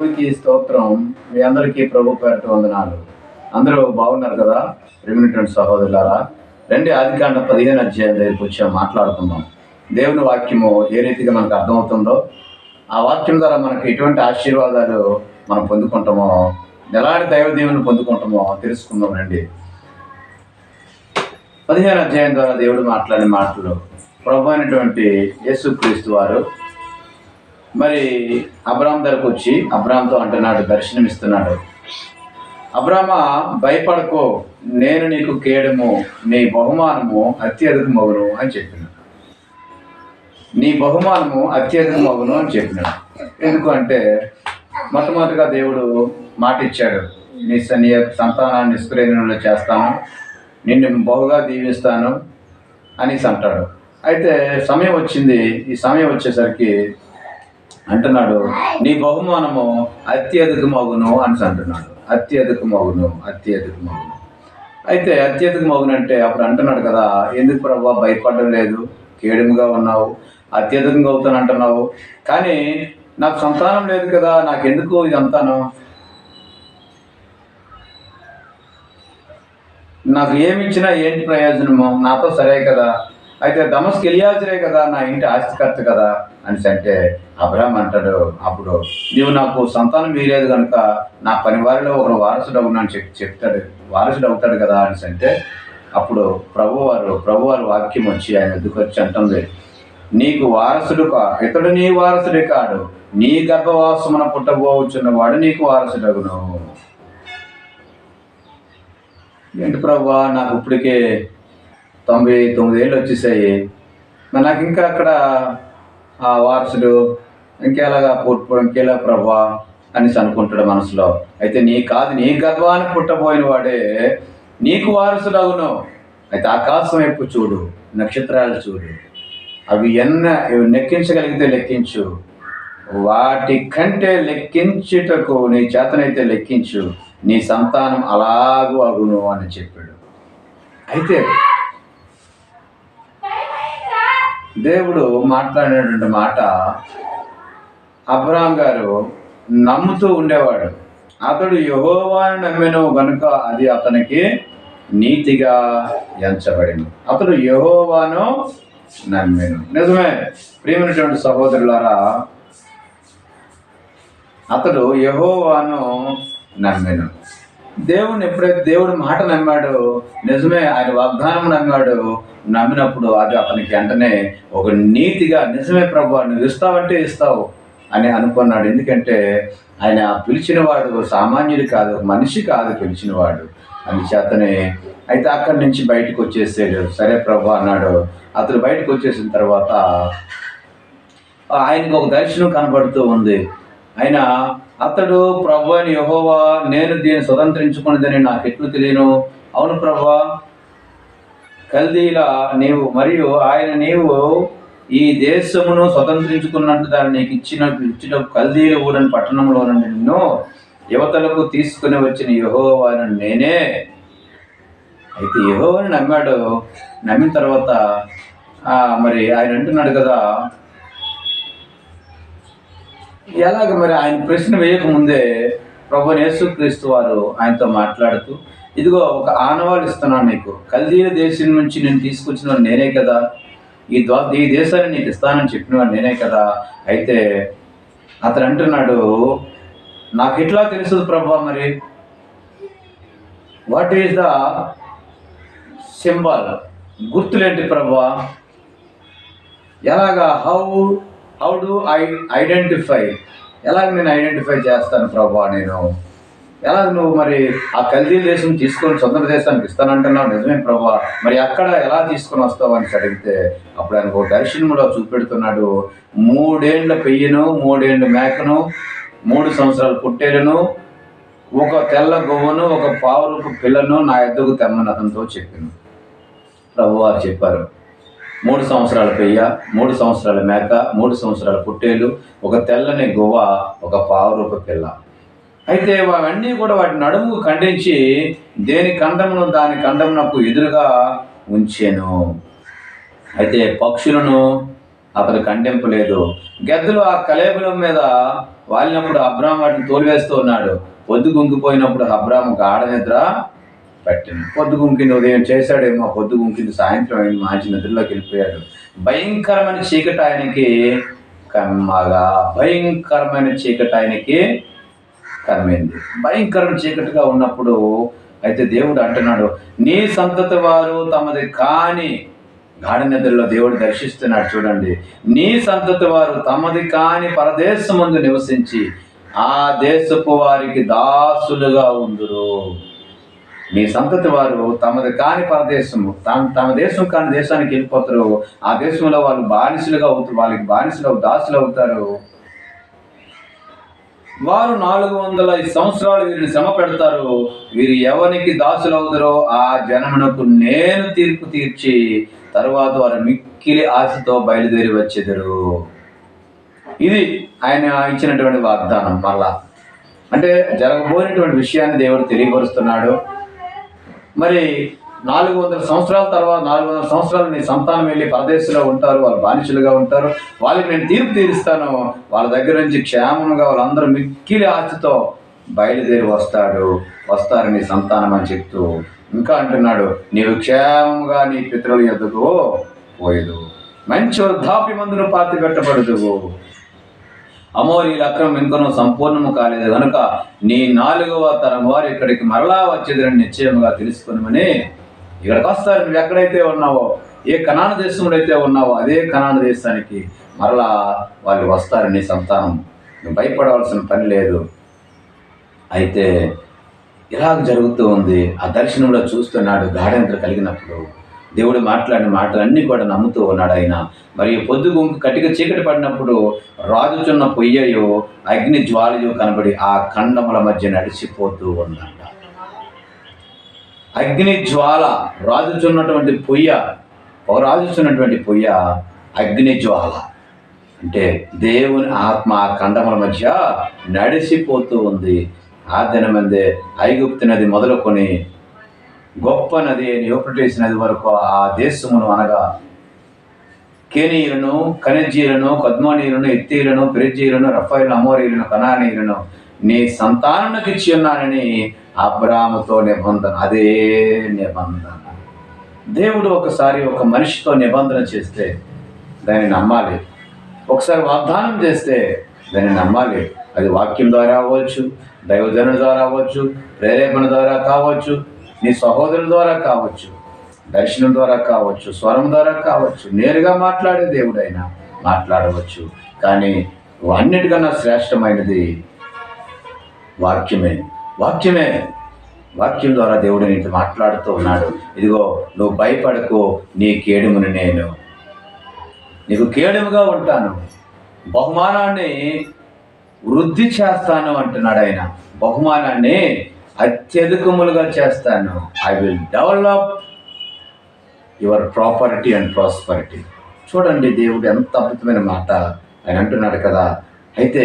దేవునికి స్తోత్రం. మీ అందరికీ ప్రభు పేరట వందనాలు. అందరూ బాగున్నారు కదా? ప్రేమినటువంటి సహోదరులారా రండి ఆదికాండ పదిహేను అధ్యాయం దగ్గరికి వచ్చాం మాట్లాడుకుందాం. దేవుని వాక్యము ఏ రీతిగా మనకు అర్థమవుతుందో ఆ వాక్యం ద్వారా మనకు ఎటువంటి ఆశీర్వాదాలు మనం పొందుకుంటామో ఎలాంటి దైవ దీవెనలు పొందుకుంటామో తెలుసుకుందాం రండి. పదిహేను అధ్యాయం ద్వారా దేవుడు మాట్లాడిన మాటలు ప్రభు అయినటువంటి యేసుక్రీస్తు వారు మరి అబ్రామ్ దగ్గరకు వచ్చి అబ్రామ్తో అంటున్నాడు దర్శనమిస్తున్నాడు. అబ్రామ భయపడకో నేను నీకు కేడము నీ బహుమానము అత్యధిక మగును అని చెప్పిన. నీ బహుమానము అత్యధిక మగును అని చెప్పినాడు ఎందుకంటే మొట్టమొదటిగా దేవుడు మాట ఇచ్చాడు నీ స- నీ సంతానాన్ని నిష్ప్రయోజనంలో చేస్తాను. నిన్ను బహుగా దీవిస్తాను అనేసి అంటాడు అయితే సమయం వచ్చింది. ఈ సమయం వచ్చేసరికి అంటున్నాడు నీ బహుమానము అత్యధిక మగును అని అంటున్నాడు. అత్యధిక మగును అత్యధిక మగును అయితే అత్యధిక మగును అంటే అప్పుడు అంటున్నాడు కదా ఎందుకు ప్రభావ భయపడడం లేదు? కేడుముగా ఉన్నావు అత్యధికంగా అవుతాను అంటున్నావు. కానీ నాకు సంతానం లేదు కదా నాకు ఎందుకు ఇది అంతాను నాకు ఏమి ఇచ్చినా ఏంటి ప్రయోజనము? నాతో సరే కదా. అయితే దమస్కి ఎలియాజరే కదా నా ఇంటి ఆస్తికర్త కదా అని అంటే అబ్రహం అంటాడు అప్పుడు నీవు నాకు సంతానం వీలేదు కనుక నా పని వారిలో ఒకరు వారసుడు అవునా అని చెప్పి చెప్తాడు. వారసుడు అవుతాడు కదా అని అంటే అప్పుడు ప్రభువారు ప్రభువారు వాక్యం వచ్చి ఆయన ఎదుకు వచ్చి అంటుంది నీకు వారసుడు కా ఇతడు నీ వారసుడే కాడు నీ గర్భవాసమున పుట్టబోచున్నవాడు నీకు వారసుడగును. ఏంటి ప్రభు నాకు ఇప్పటికే తొంభై తొమ్మిది ఏళ్ళు వచ్చేసాయి. మరి నాకు ఇంకా అక్కడ ఆ వారసుడు ఇంకేలాగా పుట్టు ఇంకేలా ప్రభా అనేసి అనుకుంటాడు మనసులో. అయితే నీ కాదు నీ గర్వానికి పుట్టబోయిన వాడే నీకు వారసుడు అవును అయితే ఆకాశం వైపు చూడు నక్షత్రాలు చూడు. అవి ఎన్న లెక్కించగలిగితే లెక్కించు. వాటి కంటే లెక్కించుటకు నీ చేతనైతే లెక్కించు. నీ సంతానం అలాగూ అగును అని చెప్పాడు. అయితే దేవుడు మాట్లాడినటువంటి మాట అబ్రాహం గారు నమ్ముతూ ఉండేవాడు. అతడు యహోవాను నమ్మెను గనుక అది అతనికి నీతిగా ఎంచబడింది. అతడు యహోవాను నమ్మెను. నిజమే ప్రియమైనటువంటి సహోదరులారా అతడు యహోవాను నమ్మెను. దేవుని ఎప్పుడైతే దేవుడు మాట నమ్మాడో నిజమే ఆయన వాగ్దానం నమ్మాడు నమ్మినప్పుడు అది అతనికి వెంటనే ఒక నీతిగా నిజమే ప్రభు నువ్వు ఇస్తావంటే ఇస్తావు అని అనుకున్నాడు. ఎందుకంటే ఆయన పిలిచినవాడు సామాన్యుడు కాదు మనిషి కాదు పిలిచినవాడు. అని చేతనే అయితే అక్కడి నుంచి బయటకు వచ్చేసాడు. సరే ప్రభు అన్నాడు. అతడు బయటకు వచ్చేసిన తర్వాత ఆయనకు ఒక దర్శనం కనబడుతూ ఉంది. ఆయన అతడు ప్రభు అని యహోవా నేను దీన్ని స్వతంత్రించుకున్నదని నాకు ఎట్లు తెలియను? అవును ప్రభా. కల్దీల నీవు మరియు ఆయన నీవు ఈ దేశమును స్వతంత్రించుకున్నట్టు దాన్ని నీకు ఇచ్చిన ఇచ్చిన కల్దీల ఊరని పట్టణంలో నిన్ను యువతలకు తీసుకుని వచ్చిన యహోవాను నేనే. అయితే యహోవాని నమ్మాడు. నమ్మిన తర్వాత మరి ఆయన అంటున్నాడు కదా ఎలాగ మరి ఆయన ప్రశ్న వేయకముందే ప్రభు యేసుక్రీస్తు వారు ఆయనతో మాట్లాడుతూ ఇదిగో ఒక ఆనవాళ్ళు ఇస్తున్నాను నీకు కల్దీల దేశం నుంచి నేను తీసుకొచ్చిన వాడు నేనే కదా. ఈ ద్వా ఈ దేశాన్ని నీకు ఇస్తానని చెప్పిన వాడు నేనే కదా. అయితే అతను అంటున్నాడు నాకు ఎట్లా తెలుసు ప్రభా మరి? వాట్ ఈస్ ద సింబల్ గుర్తులేంటి ప్రభా? ఎలాగా? How how do I identify ఎలాగ నేను ఐడెంటిఫై చేస్తాను ప్రభా నేను? ఎలాగ నువ్వు మరి ఆ కల్దీ దేశం తీసుకొని సొంత దేశానికి ఇస్తానంటున్నావు? నిజమే ప్రభా. మరి అక్కడ ఎలా తీసుకొని వస్తావు అని అడిగితే అప్పుడు ఆయన ఒక దర్శనంలో చూపెడుతున్నాడు. మూడేండ్ల పెయ్యను మూడేండ్ల మేకను మూడు సంవత్సరాల పుట్టేలను ఒక తెల్ల గొవ్వను ఒక పావురపు పిల్లను నా ఎద్దుకు తెమ్మని అతనితో చెప్పాను. ప్రభు వారు చెప్పారు. మూడు సంవత్సరాల పెయ్య మూడు సంవత్సరాల మేక మూడు సంవత్సరాల పుట్టేలు ఒక తెల్లని గువ్వ ఒక పావురూప పిల్ల. అయితే అవన్నీ కూడా వాటి నడుము ఖండించి దేని ఖండమును దాని ఖండమునకు ఎదురుగా ఉంచాను. అయితే పక్షులను అతడు ఖండింపలేదు గద్దెలు ఆ కలేబులం మీద వాలినప్పుడు అబ్రామ్ వాటిని తోలివేస్తూ ఉన్నాడు. పొద్దు గుంగిపోయినప్పుడు అబ్రామ్ గాఢ నిద్ర పట్టింది. పొద్దు గుంకింది ఉదయం చేశాడేమో పొద్దు గుంకింది సాయంత్రం అయింది మంచి నిద్రలోకి వెళ్ళిపోయాడు. భయంకరమైన చీకటి ఆయనకి కమ్మగా భయంకరమైన చీకటి ఆయనకి కమ్మింది భయంకరమైన చీకటిగా ఉన్నప్పుడు అయితే దేవుడు అంటున్నాడు నీ సంతతి వారు తమది కాని గాఢ నిద్రలో దేవుడు దర్శిస్తున్నాడు చూడండి. నీ సంతతి వారు తమది కాని పరదేశం ముందు నివసించి ఆ దేశపు వారికి దాసులుగా ఉందురు. మీ సంతతి వారు తమది కాని పరదేశము తమ తమ దేశం కాని దేశానికి వెళ్ళిపోతారు. ఆ దేశంలో వాళ్ళు బానిసలుగా అవుతారు వాళ్ళకి బానిసలు దాసులు అవుతారు. వారు నాలుగు వందల ఐదు సంవత్సరాలు వీరిని శ్రమ పెడతారు. వీరు ఎవరికి దాసులు అవుతారో ఆ జనమునకు నేను తీర్పు తీర్చి తరువాత వారు మిక్కిలి ఆశతో బయలుదేరి వచ్చేదరు. ఇది ఆయన ఇచ్చినటువంటి వాగ్దానం మళ్ళా. అంటే జరగబోయినటువంటి విషయాన్ని దేవుడు తెలియపరుస్తున్నాడు. మరి నాలుగు వందల సంవత్సరాల తర్వాత నాలుగు వందల సంవత్సరాలు నీ సంతానం వెళ్ళి పరదేశంలో ఉంటారు వాళ్ళు బానిసలుగా ఉంటారు. వాళ్ళకి నేను తీర్పు తీరుస్తాను. వాళ్ళ దగ్గర నుంచి క్షేమంగా వాళ్ళందరూ మిక్కిలి ఆశతో బయలుదేరి వస్తాడు. వస్తారు నీ సంతానం అని చెప్తూ ఇంకా అంటున్నాడు నీవు క్షేమంగా నీ పితరుల ఎదుగు పోయదు. మంచి వృద్ధాప్య మందును పాతి పెట్టబడదు అమోరీల అక్రమం ఇంకను సంపూర్ణము కాలేదు. కనుక నీ నాలుగవ తరం వారు ఇక్కడికి మరలా వచ్చేదని నిశ్చయముగా తెలుసుకునమని ఇక్కడికి వస్తారు నువ్వు ఎక్కడైతే ఉన్నావో ఏ కణాన దేశంలో అయితే ఉన్నావో అదే కణాన దేశానికి మరలా వాళ్ళు వస్తారు నీ సంతానం. నువ్వు భయపడవలసిన పని లేదు. అయితే ఇలాగ జరుగుతూ ఉంది. ఆ దర్శనంలో చూస్తున్నాడు గాఢంత్ర కలిగినప్పుడు. దేవుడు మాట్లాడిన మాటలన్నీ కూడా నమ్ముతూ ఉన్నాడు ఆయన. మరియు పొద్దు గుంపు కటిక చీకటి పడినప్పుడు రాజుచున్న పొయ్యయో అగ్ని జ్వాలయో కనబడి ఆ ఖండముల మధ్య నడిచిపోతూ ఉందంట అగ్ని జ్వాల రాజుచున్నటువంటి పొయ్య రాజుచున్నటువంటి పొయ్య అగ్ని జ్వాల. అంటే దేవుని ఆత్మ ఆ ఖండముల మధ్య నడిచిపోతూ ఉంది. ఆ దినమందే ఐగుప్తి నది మొదలుకొని గొప్ప నది అయిన యూఫ్రటీస్ నది వరకు ఆ దేశమును అనగా కేనీయులను ఖనిజీయులను కద్మోనీయులను ఎత్తీయులను పెరిజీయులను రఫైలను అమోరీయులను కనానీయులను నీ సంతానానికి ఇచ్చి ఉన్నానని అబ్రాహ్మతో నిబంధన అదే నిబంధన. దేవుడు ఒకసారి ఒక మనిషితో నిబంధన చేస్తే దాన్ని నమ్మాలి. ఒకసారి వాగ్దానం చేస్తే దాన్ని నమ్మాలి. అది వాక్యం ద్వారా అవ్వచ్చు దైవజనుల ద్వారా అవ్వచ్చు ప్రేరేపణ ద్వారా కావచ్చు నీ సహోదరుల ద్వారా కావచ్చు దర్శనం ద్వారా కావచ్చు స్వరం ద్వారా కావచ్చు నేరుగా మాట్లాడే దేవుడైనా మాట్లాడవచ్చు. కానీ అన్నిటికన్నా శ్రేష్టమైనది వాక్యమే. వాక్యమే. వాక్యం ద్వారా దేవుడు నీతో మాట్లాడుతూ ఉన్నాడు. ఇదిగో నువ్వు భయపడకు నీ కేడుముని నేను. నీకు కేడుముగా ఉంటాను. బహుమానాన్ని వృద్ధి చేస్తాను అంటున్నాడు ఆయన. బహుమానాన్ని అత్యధికములుగా చేస్తాను. I will develop your property and prosperity చూడండి దేవుడు ఎంత అద్భుతమైన మాట ఆయన అంటున్నాడు కదా. అయితే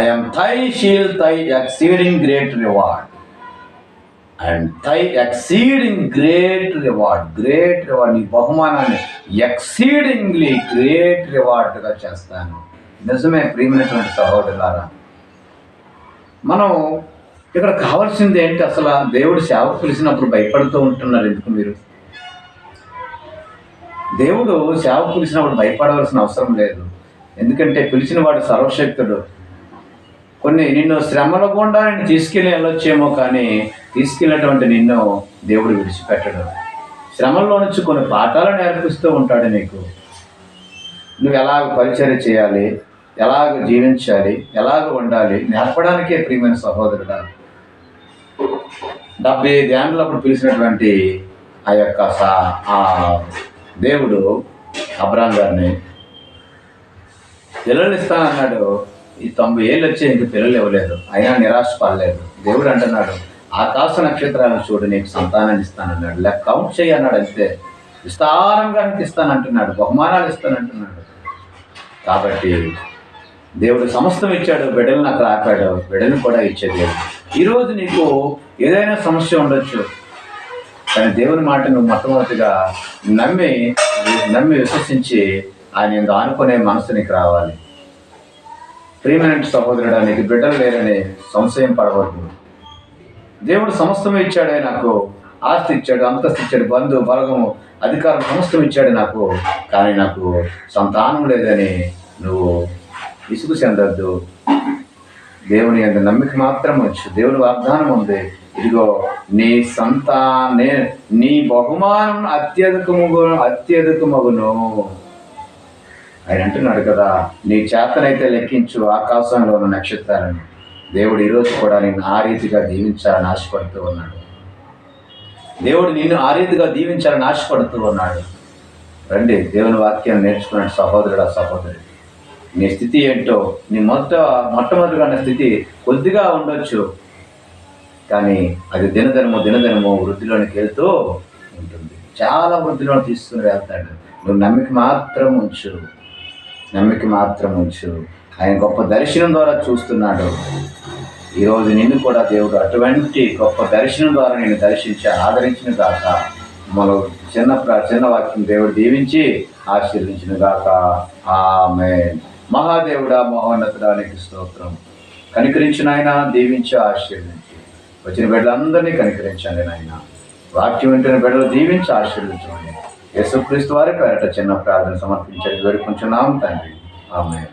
I am thy shield thy exceeding great reward and thy exceeding great reward great reward నీ బహుమానాన్ని ఎక్సీడింగ్లీ గ్రేట్ రివార్డ్గా చేస్తాను. నిజమే ప్రియమైనటువంటి సహోదరులారా మనం ఇక్కడ కావాల్సింది ఏంటి? అసలు దేవుడు సేవ పిలిచినప్పుడు భయపడుతూ ఉంటున్నారు ఎందుకు మీరు? దేవుడు సేవ పిలిచినప్పుడు భయపడవలసిన అవసరం లేదు. ఎందుకంటే పిలిచిన వాడు సర్వశక్తుడు. కొన్ని నిన్ను శ్రమల గుండా నేను తీసుకెళ్ళి వెళ్ళొచ్చేమో కానీ తీసుకెళ్ళినటువంటి నిన్ను దేవుడు విడిచిపెట్టడు. శ్రమల్లో నుంచి కొన్ని పాఠాలు నేర్పిస్తూ ఉంటాడు నీకు. నువ్వు ఎలా పరిచయం చేయాలి? ఎలాగ జీవించాలి ఎలాగ ఉండాలి నేర్పడానికే ప్రియమైన సహోదరుడా. డెబ్బై ఐదు అప్పుడు పిలిచినటువంటి ఆ యొక్క ఆ దేవుడు అబ్రాం గారిని పిల్లలు ఇస్తానన్నాడు. ఈ తొంభై ఏళ్ళు వచ్చి ఇంక పిల్లలు ఇవ్వలేదు. అయినా నిరాశ పడలేదు. దేవుడు అంటున్నాడు ఆకాశ నక్షత్రాలను చూడు నీకు సంతానాన్ని ఇస్తానన్నాడు. లెక్క కౌంట్ చేయన్నాడు అంతే. విస్తారంగా ఇస్తానంటున్నాడు. బహుమానాలు ఇస్తానంటున్నాడు. కాబట్టి దేవుడు సమస్తం ఇచ్చాడు బిడ్డలను అక్కడ ఆపాడు బిడ్డను కూడా ఇచ్చాడు దేవుడు. ఈరోజు నీకు ఏదైనా సమస్య ఉండొచ్చు కానీ దేవుని మాట నువ్వు మొట్టమొదటిగా నమ్మి నమ్మి విశ్వసించి ఆయన ఎందు ఆనుకునే మనసు నీకు రావాలి. ప్రియమైన సహోదరుడా నీకు బిడ్డలు లేరని సంశయం పడవద్దు. దేవుడు సమస్తం ఇచ్చాడే నాకు ఆస్తి ఇచ్చాడు అంతస్తు ఇచ్చాడు బంధు బలగము అధికారం సమస్తం ఇచ్చాడు నాకు కానీ నాకు సంతానం లేదని నువ్వు ఇసుగు చెందొద్దు దేవుని అంత నమ్మిక మాత్రం వచ్చు దేవుని వాగ్దానం ఉంది. ఇదిగో నీ సంతానే నీ బహుమానం అత్యధికము అత్యధికమగును. ఆయన అంటున్నాడు కదా నీ చేతనైతే లెక్కించు ఆకాశంలో ఉన్న నక్షత్రాలను. దేవుడు ఈరోజు కూడా నేను ఆ రీతిగా దీవించాలని ఆశపడుతూ ఉన్నాడు. దేవుడు నిన్ను ఆ రీతిగా దీవించాలని ఆశపడుతూ ఉన్నాడు. రండి దేవుని వాక్యాన్ని నేర్చుకున్న సహోదరుడు సహోదరి. నీ స్థితి ఏంటో నీ మొత్తం మొట్టమొదటిగా ఉన్న స్థితి కొద్దిగా ఉండొచ్చు. కానీ అది దినదినము దినదినము వృద్ధిలోనికి వెళ్తూ ఉంటుంది. చాలా వృద్ధిలో తీసుకుని వెళ్తాడు నువ్వు నమ్మిక మాత్రం ఉంచు. నమ్మిక మాత్రం ఉంచు. ఆయన గొప్ప దర్శనం ద్వారా చూస్తున్నాడు. ఈరోజు నిన్ను కూడా దేవుడు అటువంటి గొప్ప దర్శనం ద్వారా నేను దర్శించి ఆదరించిన కాక మనం చిన్న చిన్న వాక్యం దేవుడు దీవించి ఆశీర్వించిన గాక. ఆమె మహాదేవుడా మహోన్నతుడానికి స్తోత్రం. కనికరించిన ఆయన దీవించి ఆశీర్వించి వచ్చిన బిడ్డలందరినీ కనికరించండి నాయన. వాక్యం వెంటనే బిడ్డలు దీవించి ఆశీర్వించండి యేసుక్రీస్తు వారి పేరట చిన్న ప్రార్థన సమర్పించండి. వేడుకుంటున్నాం తండ్రి. ఆమె